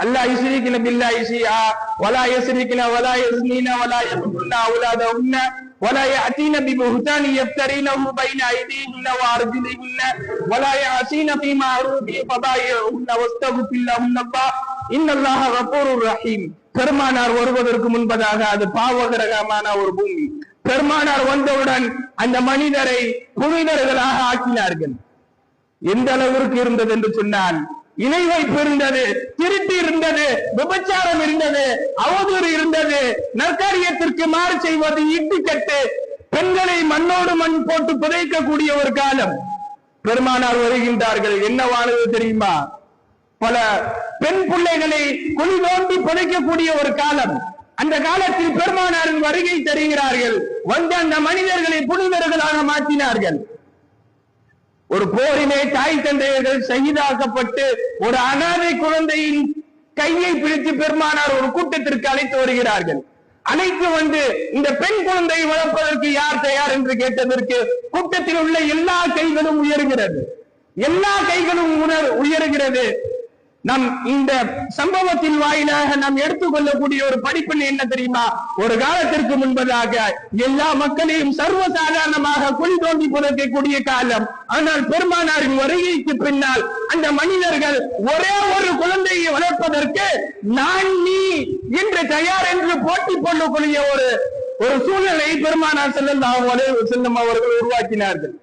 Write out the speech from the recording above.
அல்லா யுஸ்ரிகின பில்லாஹி ஷைஆ வலா யஸ்ரிகின வலா யஸ்னீன வலா யக்துல்ன அவுலாதஹுன்ன ولا يأتين ببهتان يفترينه بين أيديهن وأرجلهن ولا يعصين في معروف فبايعهن واستغفر لهن الله إن الله غفور رحيم பெருமானார் வருவதற்கு முன்பதாக அது பாவகரகமான ஒரு பூமி பெருமானார் வந்தவுடன் அந்த மனிதரை புனிதர்களாக ஆக்கினார்கள் எந்த அளவிற்கு இருந்தது என்று சொன்னால் இணை வைப்பு இருந்தது திருட்டு இருந்தது விபச்சாரம் இருந்தது அவதூறு இருந்தது. நற்காரியத்திற்கு மாறு செய்வது இட்டுக்கட்டு. பெண்களை மண்ணோடு மண் போட்டு புதைக்கக்கூடிய ஒரு காலம். பெருமானார் வருகின்றார்கள் என்னவானது தெரியுமா? பல பெண் பிள்ளைகளை குழி நோண்டி புதைக்கக்கூடிய ஒரு காலம். அந்த காலத்தில் பெருமானாரின் வருகை தருகிறார்கள். வந்து அந்த மனிதர்களை புனிதர்களாக மாற்றினார்கள். ஒரு போரிலே தாய் தந்தையர்கள் சகிதாக்கப்பட்டு ஒரு அனாதை குழந்தையின் கையை பிடித்து பெருமானார் ஒரு கூட்டத்திற்கு அழைத்து வருகிறார்கள். அழைத்து வந்து இந்த பெண் குழந்தையை வளர்ப்பதற்கு யார் தயார் என்று கேட்டதற்கு கூட்டத்தில் உள்ள எல்லா கைகளும் உயர்கிறது. எல்லா கைகளும் உணர் உயர்கிறது. நம் இந்த சம்பவத்தின் வாயிலாக நாம் எடுத்துக்கொள்ளக்கூடிய ஒரு படிப்புன்னு என்ன தெரியுமா? ஒரு காலத்திற்கு முன்பதாக எல்லா மக்களையும் சர்வசாதாரணமாக குழி தோண்டி புதைக்கக்கூடிய காலம். ஆனால் பெருமானாரின் வருகைக்கு பின்னால் அந்த மனிதர்கள் ஒரே ஒரு குழந்தையை வளர்ப்பதற்கு நான் நீ என்று தயார் என்று போட்டி போடக்கூடிய ஒரு ஒரு சூழ்நிலையை பெருமானார் செல்லம் செல்லும் அவர்கள் உருவாக்கினார்கள்.